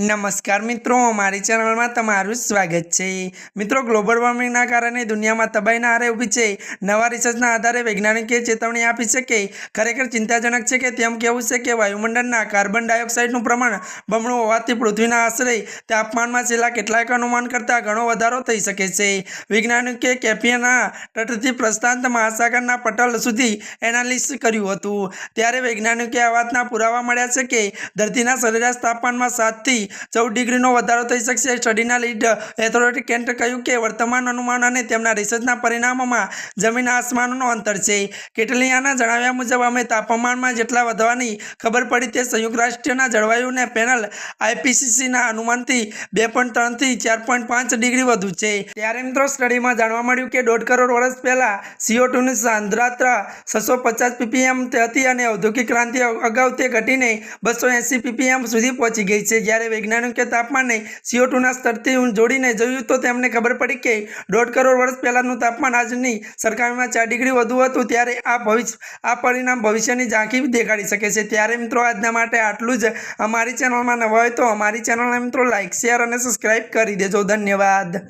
નમસ્કાર મિત્રો મારી ચેનલમાં તમારું સ્વાગત છે. મિત્રો, ગ્લોબલ વોર્મિંગના કારણે દુનિયામાં તબાહીના આરે ઊભી છે. નવા રિસર્ચના આધારે વૈજ્ઞાનિકે ચેતવણી આપી છે કે ખરેખર ચિંતાજનક છે કે તેમ કહેવું છે કે વાયુમંડળના કાર્બન ડાયોક્સાઇડનું પ્રમાણ બમણું હોવાથી પૃથ્વીના આશરે તાપમાનમાં છેલ્લા કેટલાક અનુમાન કરતાં ઘણો વધારો થઈ શકે છે. વૈજ્ઞાનિકે કેપિયાના તટથી પ્રશાંત મહાસાગરના પટલ સુધી એનાલિસ કર્યું હતું. ત્યારે વૈજ્ઞાનિકે આ વાતના પુરાવા મળ્યા છે કે ધરતીના સરેરાશ તાપમાનમાં સાતથી ચૌદ ડિગ્રીનો વધારો થઈ શકશે. સ્ટડીના લીડ એથોરિટી કેન્ટ કહ્યું કે વર્તમાન અનુમાન અને તેમના રિસર્ચના પરિણામોમાં જમીન આસમાનનો અંતર છે. કેટલિયાના જણાવ્યા મુજબ, અમે તાપમાનમાં જેટલા વધવાની ખબર પડી તે સંયુક્ત રાષ્ટ્રના જળવાયુને પેનલ આઈપીસીસીના અનુમાનથી બે પોઈન્ટ ત્રણથી ચાર પોઈન્ટ પાંચ ડિગ્રી વધુ છે. ત્યારે મિત્રો સ્ટડીમાં જાણવા મળ્યું કે દોઢ કરોડ વર્ષ પહેલાં સીઓ ટુની સાંદ્રતા છસો પચાસ પીપીએમ હતી અને ઔદ્યોગિક ક્રાંતિ અગાઉ તે ઘટીને બસો એંસી પીપીએમ સુધી પહોંચી ગઈ છે. જ્યારે વૈજ્ઞાનિકે તાપમાનને સીઓ ટુના સ્તરથી જોડીને જોયું તો તેમને ખબર પડી કે દોઢ કરોડ વર્ષ પહેલાંનું તાપમાન આજની સરખામણીમાં ચાર ડિગ્રી વધુ હતું ત્યારે આ ભવિષ્ય, આ પરિણામ ભવિષ્યની ઝાંખી દેખાડી શકે છે. ત્યારે મિત્રો આજના માટે આટલું જ. અમારી ચેનલમાં નવા હોય તો અમારી ચેનલને મિત્રો લાઇક શેર અને સબસ્ક્રાઈબ કરી દેજો. ધન્યવાદ.